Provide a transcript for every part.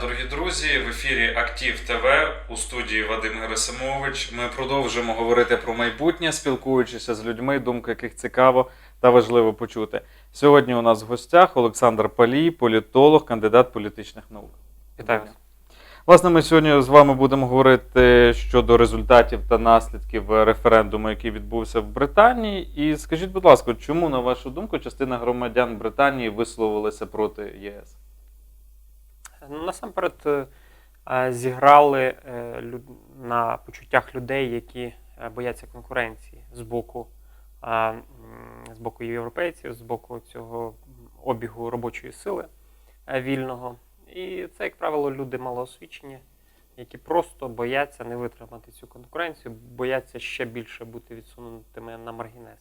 дорогі друзі! В ефірі Актив ТВ у студії Вадим Герасимович. Ми продовжуємо говорити про майбутнє, спілкуючися з людьми, думки яких цікаво та важливо почути. Сьогодні у нас в гостях Олександр Палій, політолог, кандидат політичних наук. Вітаю. Власне, ми сьогодні з вами будемо говорити щодо результатів та наслідків референдуму, який відбувся в Британії. І скажіть, будь ласка, чому, на вашу думку, частина громадян Британії висловилася проти ЄС? Насамперед е, е, зіграли е, на почуттях людей, які е, бояться конкуренції з боку, е, з боку європейців, з боку цього обігу робочої сили е, вільного. І це, як правило, люди малоосвічені, які просто бояться не витримати цю конкуренцію, бояться ще більше бути відсунутими на маргінес.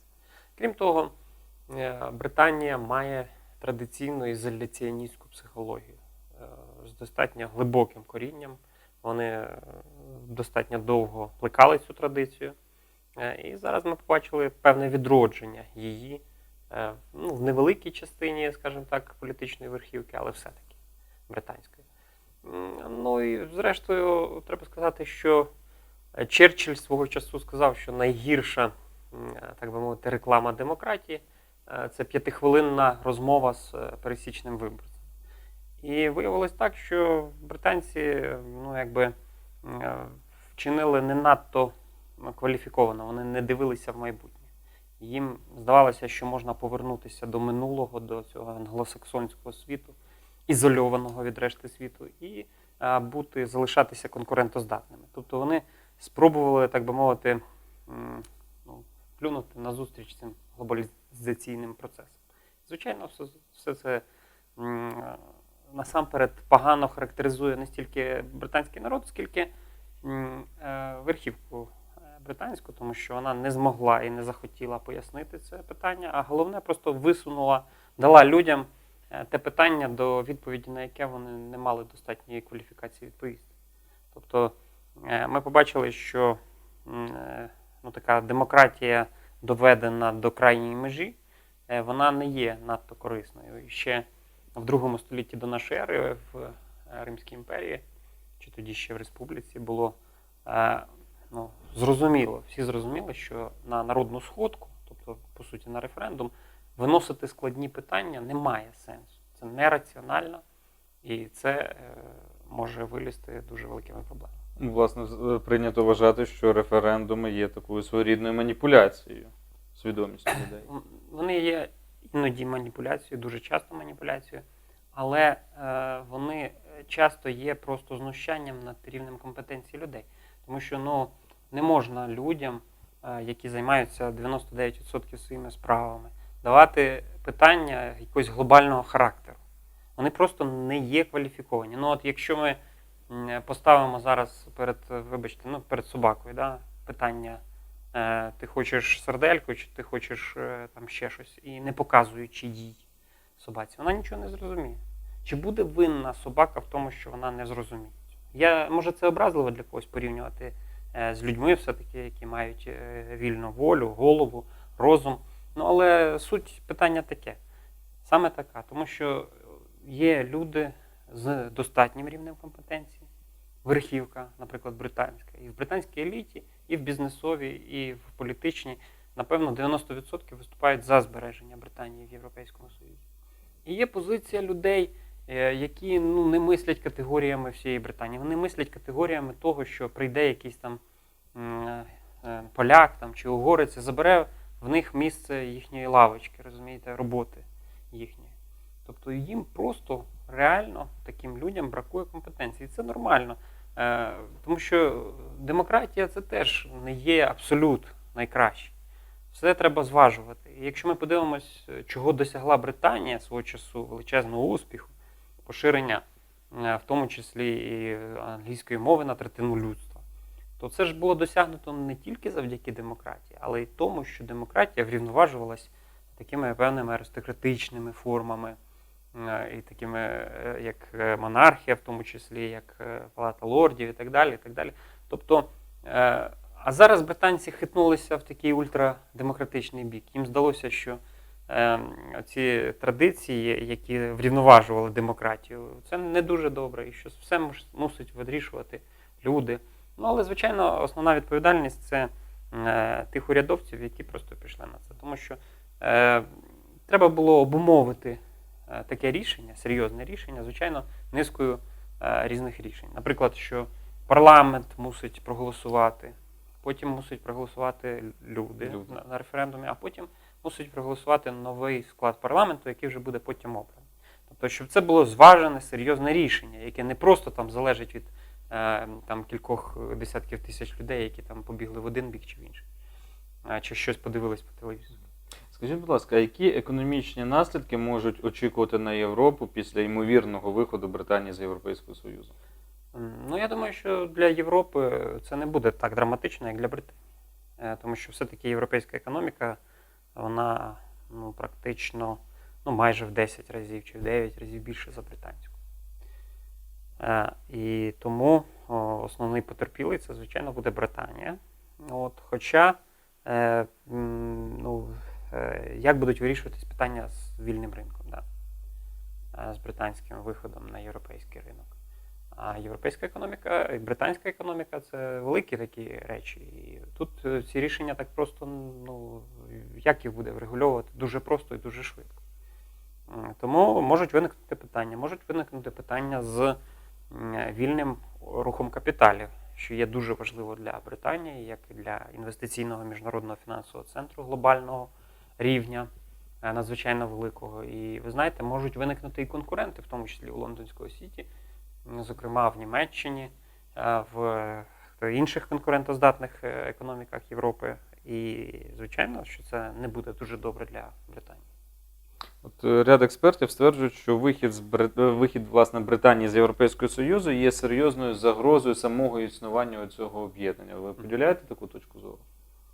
Крім того, е, Британія має традиційну ізоляціоністську психологію е, з достатньо глибоким корінням. Вони е, достатньо довго плекали цю традицію. Е, І зараз ми побачили певне відродження її е, ну, в невеликій частині, скажімо так, політичної верхівки, але все-таки британської. Ну і зрештою, треба сказати, що Черчилль свого часу сказав, що найгірша, так би мовити, реклама демократії це п'ятихвилинна розмова з пересічним виборцем. І виявилось так, що британці ну, якби, е, вчинили не надто кваліфіковано, вони не дивилися в майбутнє. Їм здавалося, що можна повернутися до минулого, до цього англосаксонського світу, ізольованого від решти світу, і бути, залишатися конкурентоздатними. Тобто вони спробували, так би мовити, ну, плюнути на зустріч цим глобалізаційним процесам. Звичайно, все, все це е, насамперед погано характеризує не стільки британський народ, скільки е, верхівку е, британську, тому що вона не змогла і не захотіла пояснити це питання, а головне просто висунула, дала людям е, те питання, до відповіді на яке вони не мали достатньої кваліфікації відповісти. Тобто ми побачили, що ну, така демократія доведена до крайньої межі, вона не є надто корисною. І ще в другому столітті до нашої ери в е, Римській імперії, чи тоді ще в республіці, було е, ну, зрозуміло, всі зрозуміли, що на народну сходку, тобто, по суті, на референдум, виносити складні питання немає сенсу. Це нераціонально і це е, може вилізти дуже великими проблемами. Ну, Власне, прийнято вважати, що референдуми є такою своєрідною маніпуляцією свідомістю людей. Вони є іноді маніпуляцією, дуже часто маніпуляцією, але е, вони часто є просто знущанням над рівнем компетенції людей. Тому що ну, не можна людям, е, які займаються 99% своїми справами, давати питання якогось глобального характеру. Вони просто не є кваліфіковані. Ну, от якщо ми поставимо зараз перед, вибачте, ну, перед собакою да, питання ти хочеш сердельку, чи ти хочеш е, там ще щось, і не показуючи їй собаці, вона нічого не зрозуміє. Чи буде винна собака в тому, що вона не зрозуміє? Я, може, це образливо для когось порівнювати е, з людьми, все-таки, які мають е, вільну волю, голову, розум. Ну, але суть питання таке. Саме така, тому що є люди з достатнім рівнем компетенції, верхівка, наприклад, британська, і в британській еліті, і в бізнесовій, і в політичній, напевно, 90% виступають за збереження Британії в Європейському Союзі. І є позиція людей, е, які ну, не мислять категоріями всієї Британії. Вони мислять категоріями того, що прийде якийсь там е, е, поляк там, чи угорець і забере в них місце їхньої лавочки, розумієте, роботи їхньої. Тобто їм просто реально таким людям бракує компетенції. І це нормально. Е, тому що демократія це теж не є абсолют найкраще. Все треба зважувати. І якщо ми подивимось, чого досягла Британія свого часу, величезного успіху, поширення, е, в тому числі і англійської мови на третину людства, то це ж було досягнуто не тільки завдяки демократії, але й тому, що демократія врівноважувалась такими певними аристократичними формами, і такими, е, як е, монархія, в тому числі, як е, Палата лордів і так далі. І так далі. Тобто, а зараз британці хитнулися в такий ультрадемократичний бік. Їм здалося, що ці традиції, які врівноважували демократію, це не дуже добре, і що все мусить вирішувати люди. Ну, але, звичайно, основна відповідальність це тих урядовців, які просто пішли на це. Тому що е, треба було обумовити таке рішення, серйозне рішення, звичайно, низкою е, різних рішень. Наприклад, що парламент мусить проголосувати, потім мусить проголосувати люди, Люди. На, на референдумі, а потім мусить проголосувати новий склад парламенту, який вже буде потім обраний. Тобто, щоб це було зважене, серйозне рішення, яке не просто там залежить від е, там, кількох е, десятків тисяч людей, які там побігли в один бік чи в інший, е, чи щось подивились по телевізору. Скажіть, будь ласка, які економічні наслідки можуть очікувати на Європу після ймовірного виходу Британії з Європейського Союзу? Ну, я думаю, що для Європи це не буде так драматично, як для Британії. Е, Тому що все-таки європейська економіка, вона ну, практично ну, майже в 10 разів чи в 9 разів більше за британську. Е, І тому основний потерпілий це, звичайно, буде Британія. От, хоча, е, ну, як будуть вирішуватись питання з вільним ринком, да? е, з британським виходом на європейський ринок. А європейська економіка і британська економіка це великі такі речі. І тут е, ці рішення так просто, ну як їх буде врегульовувати дуже просто і дуже швидко. Тому можуть виникнути питання. Можуть виникнути питання з вільним рухом капіталів, що є дуже важливо для Британії, як і для інвестиційного міжнародного фінансового центру глобального рівня, е, надзвичайно великого. І ви знаєте, можуть виникнути і конкуренти, в тому числі у лондонського сіті, зокрема в Німеччині, е, в інших конкурентоздатних е, економіках Європи. І, звичайно, що це не буде дуже добре для Британії. От е, ряд експертів стверджують, що вихід з Бри- е, вихід власне Британії з Європейського Союзу є серйозною загрозою самого існування цього об'єднання. Ви поділяєте таку точку зору?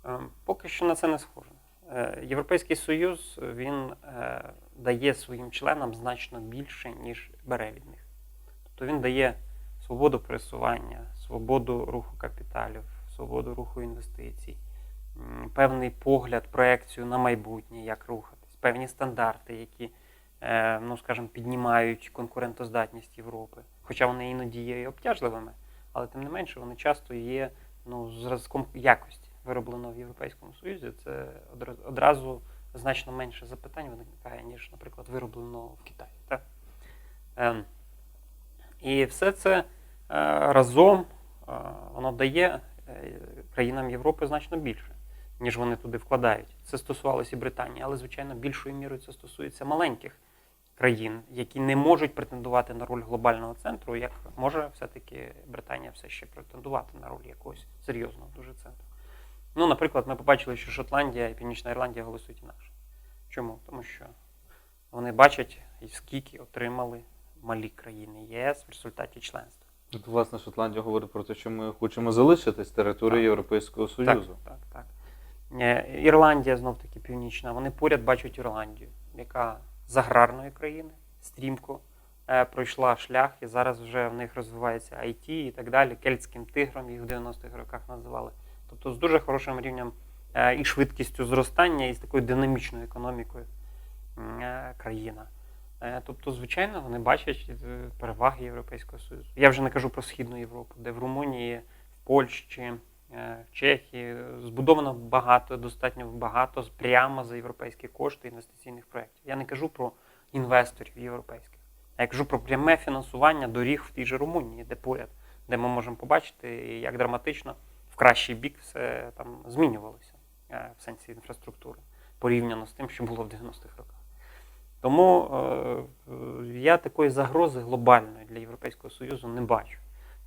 Е, Поки що на це не схоже. Е, Європейський Союз він е, дає своїм членам значно більше, ніж бере від них. Тобто він дає свободу пересування, свободу руху капіталів, свободу руху інвестицій, певний погляд, проекцію на майбутнє, як рухатись, певні стандарти, які, е, ну скажімо, піднімають конкурентоздатність Європи. Хоча вони іноді є обтяжливими, але тим не менше вони часто є ну, зразком якості виробленого в Європейському Союзі. Це одразу значно менше запитань виникає, ніж, наприклад, вироблено в Китаї. Так? Ем, і все це е, разом е, воно дає е, країнам Європи значно більше, ніж вони туди вкладають. Це стосувалося і Британії, але, звичайно, більшою мірою це стосується маленьких країн, які не можуть претендувати на роль глобального центру, як може все-таки Британія все ще претендувати на роль якогось серйозного дуже центру. Ну, наприклад, ми побачили, що Шотландія і Північна Ірландія голосують інакше. Чому? Тому що вони бачать, скільки отримали малі країни ЄС в результаті членства. От, власне, Шотландія говорить про те, що ми хочемо залишитись територією Європейського Союзу. Так, так, так. Е, Ірландія знов таки північна. Вони поряд бачать Ірландію, яка з аграрної країни стрімко е, пройшла шлях, і зараз вже в них розвивається IT і так далі. Кельтським тигром їх в 90-х роках називали. Тобто з дуже хорошим рівнем е, і швидкістю зростання, і з такою динамічною економікою е, країна. Е, Тобто, звичайно, вони бачать переваги Європейського Союзу. Я вже не кажу про Східну Європу, де в Румунії, в Польщі, в Чехії збудовано багато, достатньо багато прямо за європейські кошти інвестиційних проєктів. Я не кажу про інвесторів європейських, а я кажу про пряме фінансування доріг в тій же Румунії, де поряд, де ми можемо побачити, як драматично кращий бік все там змінювалося е, в сенсі інфраструктури порівняно з тим, що було в 90-х роках. Тому е, я такої загрози глобальної для Європейського Союзу не бачу.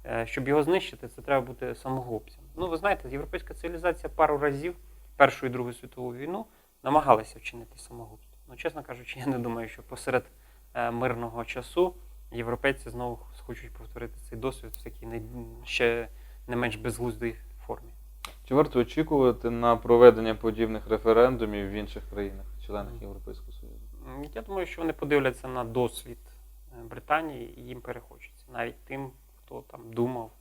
Е, Щоб його знищити, це треба бути самогубцем. Ну, ви знаєте, європейська цивілізація пару разів Першу і Другу світову війну намагалася вчинити самогубство. Ну, чесно кажучи, я не думаю, що посеред е, мирного часу європейці знову хочуть повторити цей досвід в такій не, ще не менш безглуздій формі. Чи варто очікувати на проведення подібних референдумів в інших країнах, членах Європейського Союзу? Я думаю, що вони подивляться на досвід е, Британії і їм перехочеться. Навіть тим, хто там думав,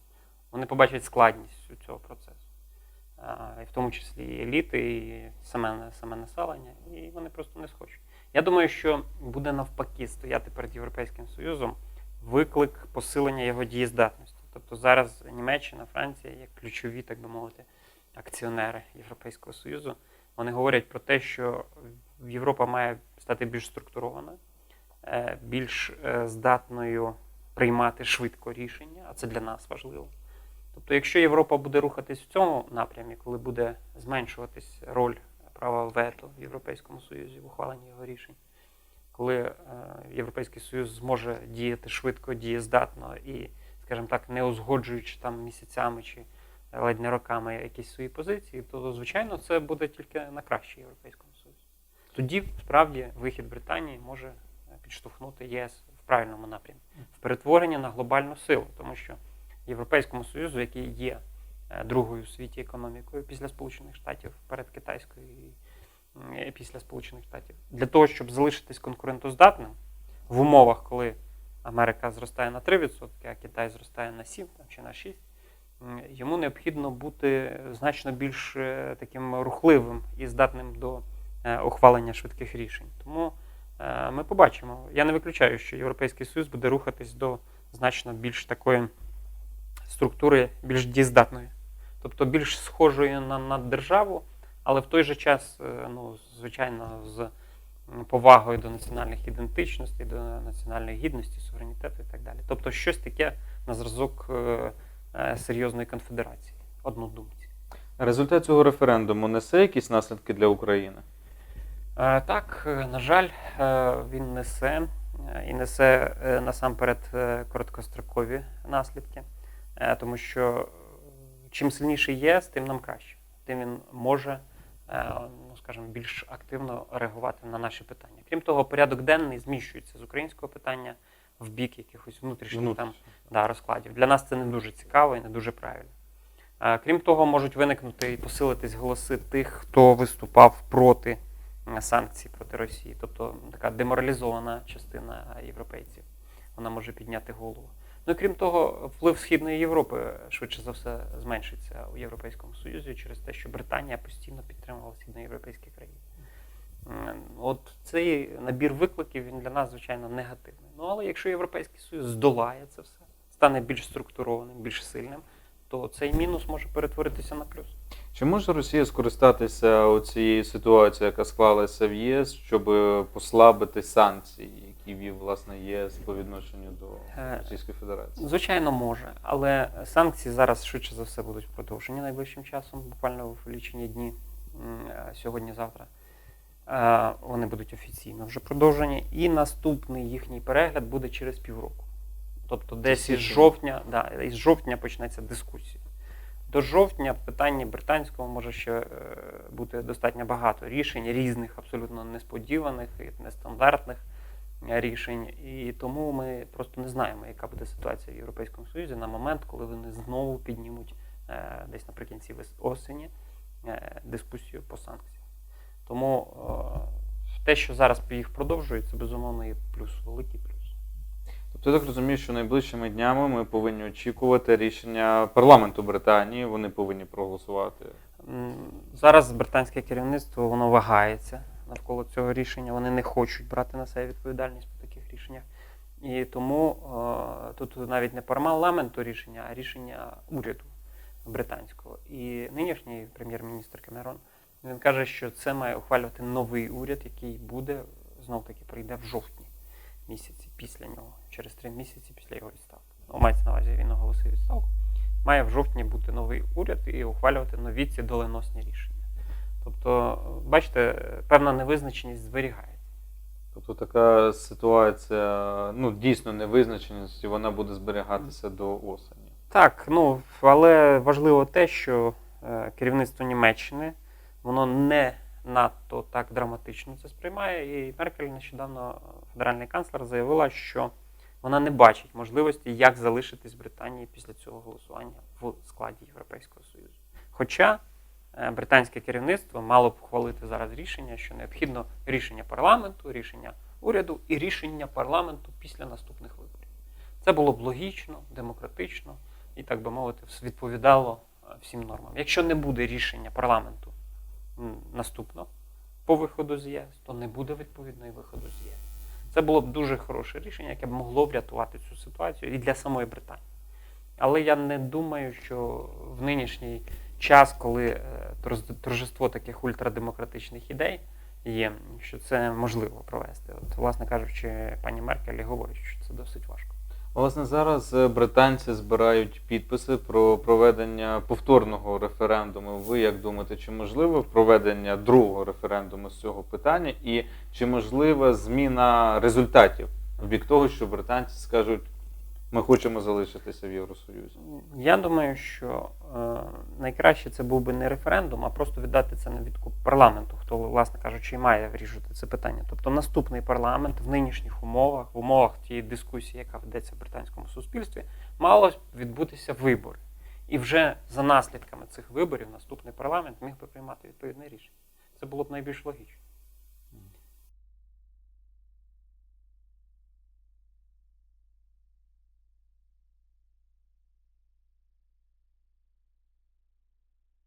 вони побачать складність цього процесу. і в тому числі і еліти, і саме, саме населення, і вони просто не схочуть. Я думаю, що буде навпаки стояти перед Європейським Союзом виклик посилення його дієздатності. Тобто зараз Німеччина, Франція як ключові, так би мовити, акціонери Європейського Союзу. Вони говорять про те, що Європа має стати більш структурованою, е, більш е, здатною приймати швидко рішення, а це для нас важливо. Тобто, якщо Європа буде рухатись в цьому напрямі, коли буде зменшуватись роль права вето в Європейському Союзі в ухваленні його рішень, коли е, Європейський Союз зможе діяти швидко, дієздатно і, скажімо так, не узгоджуючи там місяцями чи ледь не роками якісь свої позиції, то звичайно це буде тільки на краще Європейському Союзі. Тоді справді вихід Британії може е, підштовхнути ЄС в правильному напрямі, в перетворення на глобальну силу, тому що Європейському Союзу, який є е, другою у світі економікою після Сполучених Штатів, перед китайською і після Сполучених Штатів, для того, щоб залишитись конкурентоздатним в умовах, коли Америка зростає на 3%, а Китай зростає на 7 там, чи на 6%, йому необхідно бути значно більш е, таким рухливим і здатним до е, ухвалення швидких рішень. Тому е, ми побачимо. Я не виключаю, що Європейський Союз буде рухатись до значно більш такої структури, більш дієздатної, тобто більш схожої на, на державу, але в той же час, ну, звичайно, з повагою до національних ідентичностей, до національної гідності, суверенітету і так далі. Тобто щось таке на зразок е, е, серйозної конфедерації, однодумці. Результат цього референдуму несе якісь наслідки для України? Е, Так, на жаль, він несе і несе насамперед короткострокові наслідки, тому що чим сильніший ЄС, тим нам краще, тим він може, скажімо, більш активно реагувати на наші питання. Крім того, порядок денний зміщується з українського питання в бік якихось внутрішніх там да, розкладів. Для нас це не дуже цікаво і не дуже правильно. Крім того, можуть виникнути і посилитись голоси тих, хто виступав проти санкцій проти Росії, тобто така деморалізована частина європейців. Вона може підняти голову. Ну крім того, вплив Східної Європи швидше за все зменшиться у Європейському Союзі через те, що Британія постійно підтримувала східноєвропейські країни. От цей набір викликів він для нас, звичайно, негативний. Ну але якщо Європейський Союз здолає це все, стане більш структурованим, більш сильним, то цей мінус може перетворитися на плюс. Чи може Росія скористатися цією ситуацією, яка склалася в ЄС, щоб послабити санкції, які власне єС по відношенню до Е, Російської Федерації? Звичайно, може, але санкції зараз швидше за все будуть продовжені найближчим часом, буквально в лічені дні е, сьогодні-завтра. Е, Вони будуть офіційно вже продовжені, і наступний їхній перегляд буде через півроку. Тобто десь із жовтня, да, із жовтня почнеться дискусія. До жовтня в питанні британського може ще бути достатньо багато рішень, різних, абсолютно несподіваних і нестандартних рішень. І тому ми просто не знаємо, яка буде ситуація в Європейському Союзі на момент, коли вони знову піднімуть е, десь наприкінці осені е, дискусію по санкціях. Тому е, те, що зараз їх продовжують, це безумовно є плюс, великий плюс. Тобто я так розумію, що найближчими днями ми повинні очікувати рішення парламенту Британії. Вони повинні проголосувати. Зараз британське керівництво воно вагається навколо цього рішення. Вони не хочуть брати на себе відповідальність по таких рішеннях. І тому е, тут навіть не парламенту рішення, а рішення уряду британського. І нинішній прем'єр-міністр Камерон він каже, що це має ухвалювати новий уряд, який буде знов таки прийде в жовтні місяці після нього, через три місяці після його відставки. Ну, мається на увазі, він оголосив відставку має в жовтні бути новий уряд і ухвалювати нові ці доленосні рішення. Тобто, бачите, певна невизначеність зберігається. Тобто така ситуація, ну дійсно невизначеність, і вона буде зберігатися до осені. Так, ну але важливо те, що е, керівництво Німеччини воно не надто так драматично це сприймає. І Меркель нещодавно е, федеральний канцлер заявила, що вона не бачить можливості, як залишитись Британії після цього голосування в складі Європейського Союзу. Хоча британське керівництво мало б ухвалити зараз рішення, що необхідно рішення парламенту, рішення уряду і рішення парламенту після наступних виборів. Це було б логічно, демократично і, так би мовити, відповідало е, всім нормам. Якщо не буде рішення парламенту м, наступного по виходу з ЄС, то не буде відповідної виходу з ЄС. Це було б дуже хороше рішення, яке б могло врятувати цю ситуацію і для самої Британії. Але я не думаю, що в нинішній час, коли е, торжество таких ультрадемократичних ідей є, що це можливо провести. От, власне кажучи, пані Меркель говорить, що це досить важко. Власне, зараз е, британці збирають підписи про проведення повторного референдуму. Ви як думаєте, чи можливе проведення другого референдуму з цього питання, і чи можлива зміна результатів в бік того, що британці скажуть, ми хочемо залишитися в Євросоюзі? Я думаю, що е, найкраще це був би не референдум, а просто віддати це на відкуп парламенту, хто, власне кажучи, і має вирішувати це питання. Тобто наступний парламент в нинішніх умовах, в умовах тієї дискусії, яка ведеться в британському суспільстві, мало відбутися вибори. І вже за наслідками цих виборів наступний парламент міг би приймати відповідне рішення. Це було б найбільш логічно.